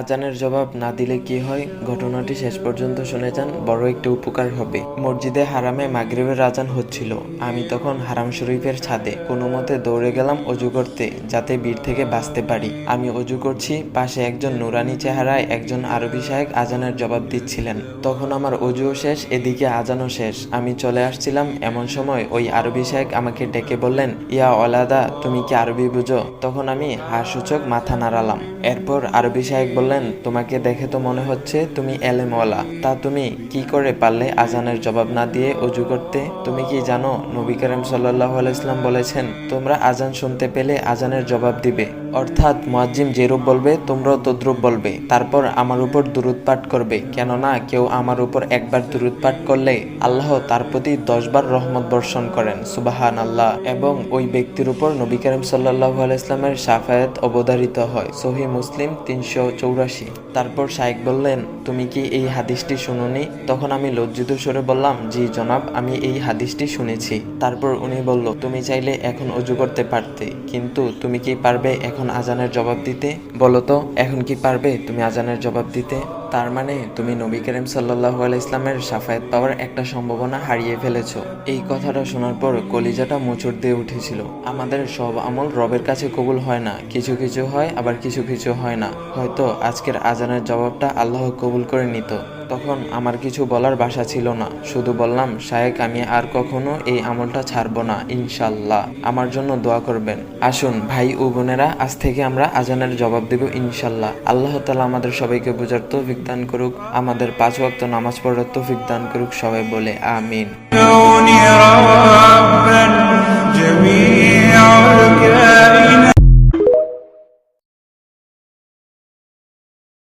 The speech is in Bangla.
আজানের জবাব না দিলে কি হয়? ঘটনাটি শেষ পর্যন্ত শুনে যান, বড় একটি উপকার হবে। মসজিদে হারামে মাগরিবের আজান হচ্ছিল। আমি তখন হারাম শরীফের ছাদে কোনো মতে দৌড়ে গেলাম অজু করতে, যাতে ভিড় থেকে বাঁচতে পারি। আমি অজু করছি, পাশে একজন নুরানি চেহারায় একজন আরবি সাহেব আজানের জবাব দিচ্ছিলেন। তখন আমার অজুও শেষ, এদিকে আজানও শেষ। আমি চলে আসছিলাম এমন সময় ওই আরবি সাহেব আমাকে ডেকে বললেন, ইয়া অলাদা, তুমি কি আরবি বুঝো? তখন আমি হাসূচক মাথা নাড়ালাম। এরপর আরবি সাহেব বললেন, তোমাকে দেখে তো মনে হচ্ছে তুমি এলেমওয়ালা। তা তুমি কি করে পারলে আজানের জবাব না দিয়ে অজু করতে? তুমি কি জানো, নবী করিম সাল্লাহ আলাইসলাম বলেছেন, তোমরা আজান শুনতে পেলে আজানের জবাব দিবে। অর্থাৎ মুয়াজ্জিম যেরূপ বলবে, তোমরাও তদ্রূপ বলবে। তারপর আমার উপর দুরুদ পাঠ করবে। কেননা কেউ আমার উপর একবার দুরুদ পাঠ করলে আল্লাহ তার প্রতি দশবার রহমত বর্ষণ করেন সুবাহান আল্লাহ এবং ওই ব্যক্তির উপর নবী করিম সাল্লাহ আলাইসলামের সাফায়াত অবধারিত হয়, সহি মুসলিম তিনশো চৌরাশি। তারপর শাইক বললেন, তুমি কি এই হাদিসটি শুনুনি? তখন আমি লজ্জিত স্বরে বললাম, জি জনাব, আমি এই হাদিসটি শুনেছি। তারপর উনি বলল, তুমি চাইলে এখন অজু করতে পারতে, কিন্তু তুমি কি পারবে এখন আজানের জবাব দিতে? বলো তো, এখন কি পারবে তুমি আজানের জবাব দিতে? তার মানে তুমি নবী করিম সাল্লাহ ইসলামের সাফায়াত পাওয়ার একটা সম্ভাবনা হারিয়ে ফেলেছো। এই কথাটা শোনার পর কলিজাটা মোচড় দিয়ে উঠেছিল। আমাদের সব আমল রবের কাছে কবুল হয় না। কিছু কিছু হয়, আবার কিছু কিছু হয় না। হয়তো আজকের আজানের জবাবটা আল্লাহ কবুল করে নিত। তখন আমার কিছু বলার বাসা ছিল না। শুধু বললাম, শায়েক, আমি আর কখনো এই আমলটা ছাড়বো না ইনশাল্লাহ আমার জন্য দোয়া করবেন। আসুন, ভাই ও বোনেরা, আজ থেকে আমরা আজানের জবাব দেব ইনশাল্লাহ আল্লাহ তালা আমাদের সবাইকে বোঝার তৌফিক দান করুক, আমাদের পাঁচ ওয়াক্ত নামাজ পড়ার তৌফিক দান করুক, সবাই বলে আমিন।